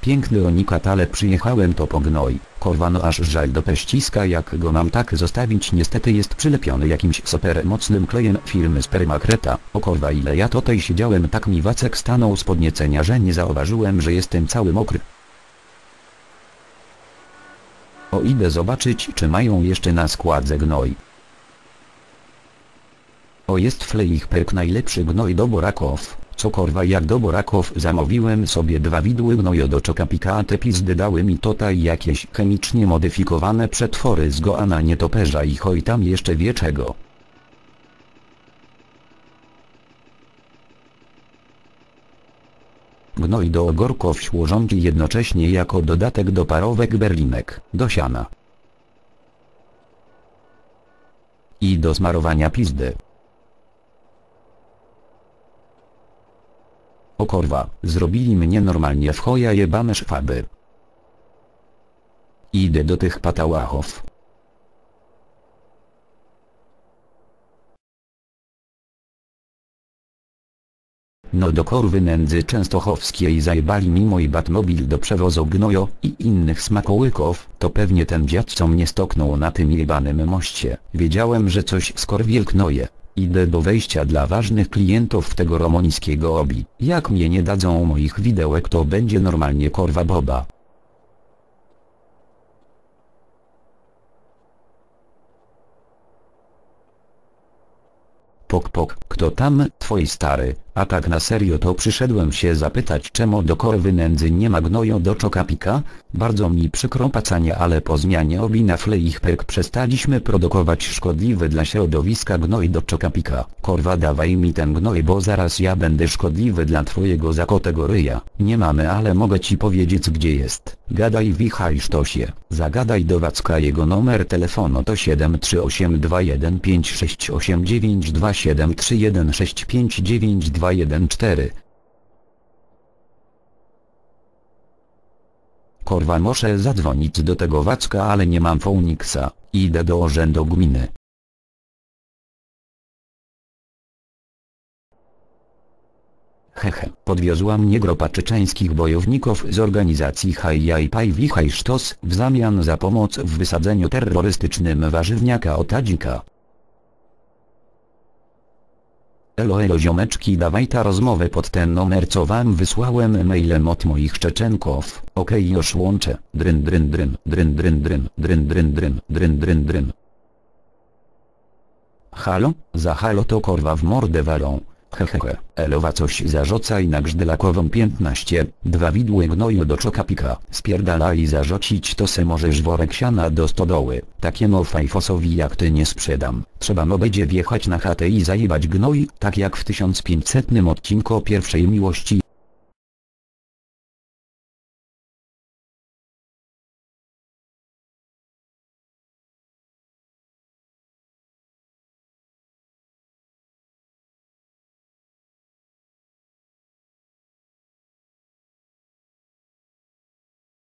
Piękny onikat ale przyjechałem to po gnoj. Korwa no aż żal do peściska jak go mam tak zostawić niestety jest przylepiony jakimś super mocnym klejem firmy Spermakreta. O korwa ile ja tutaj siedziałem tak mi wacek stanął z podniecenia że nie zauważyłem że jestem cały mokry. O idę zobaczyć czy mają jeszcze na składze gnoj. O jest Fleichperk najlepszy gnoj do boraków. Co korwa jak do boraków zamówiłem sobie dwa widły gnoju do czokapika a pizdy dały mi tutaj jakieś chemicznie modyfikowane przetwory z goana nietoperza i hoj tam jeszcze wie czego. Gnoj do ogórków służący jednocześnie jako dodatek do parówek berlinek, do siana i do smarowania pizdy. Korwa, zrobili mnie normalnie w choja jebane szwaby. Idę do tych patałachów. No do korwy nędzy częstochowskiej zajebali mi mój batmobil do przewozu gnojo i innych smakołyków, to pewnie ten dziad co mnie stoknął na tym jebanym moście. Wiedziałem że coś skorwielknoje. Idę do wejścia dla ważnych klientów tego romońskiego obi. Jak mnie nie dadzą moich widełek to będzie normalnie korwa boba. Pok pok, kto tam, twoi stary, a tak na serio to przyszedłem się zapytać czemu do korwy nędzy nie ma gnoju do czokapika? Bardzo mi przykro pacanie ale po zmianie obina Fleichperk przestaliśmy produkować szkodliwy dla środowiska gnoj do czokapika. Korwa dawaj mi ten gnoj bo zaraz ja będę szkodliwy dla twojego zakotego ryja. Nie mamy ale mogę ci powiedzieć gdzie jest. Gadaj wichaj sztosie. Zagadaj do Wacka jego numer telefonu to 7382156892731659214. Korwa muszę zadzwonić do tego Wacka ale nie mam Foniksa, idę do urzędu gminy. Hehe, podwiozła mnie grupa czeczeńskich bojowników z organizacji Hajjaj Paj Sztos w zamian za pomoc w wysadzeniu terrorystycznym warzywniaka otadzika. Elo elo ziomeczki dawaj ta rozmowę pod ten numer co wam wysłałem mailem od moich Czeczenków. Okej okay, już łączę. Dryn dryn dryn, dryn dryn dryn, dryn dryn dryn, dryn dryn dryn. Halo? Za halo to korwa w mordę walą. Hehehe, Elowa coś zarzucaj na grzdylakową 15, dwa widły gnoju do czokapika, spierdalaj zarzucić to se możesz worek siana do stodoły, takiemu fajfosowi jak ty nie sprzedam, trzeba no będzie wjechać na chatę i zajebać gnoi, tak jak w 1500 odcinku pierwszej miłości.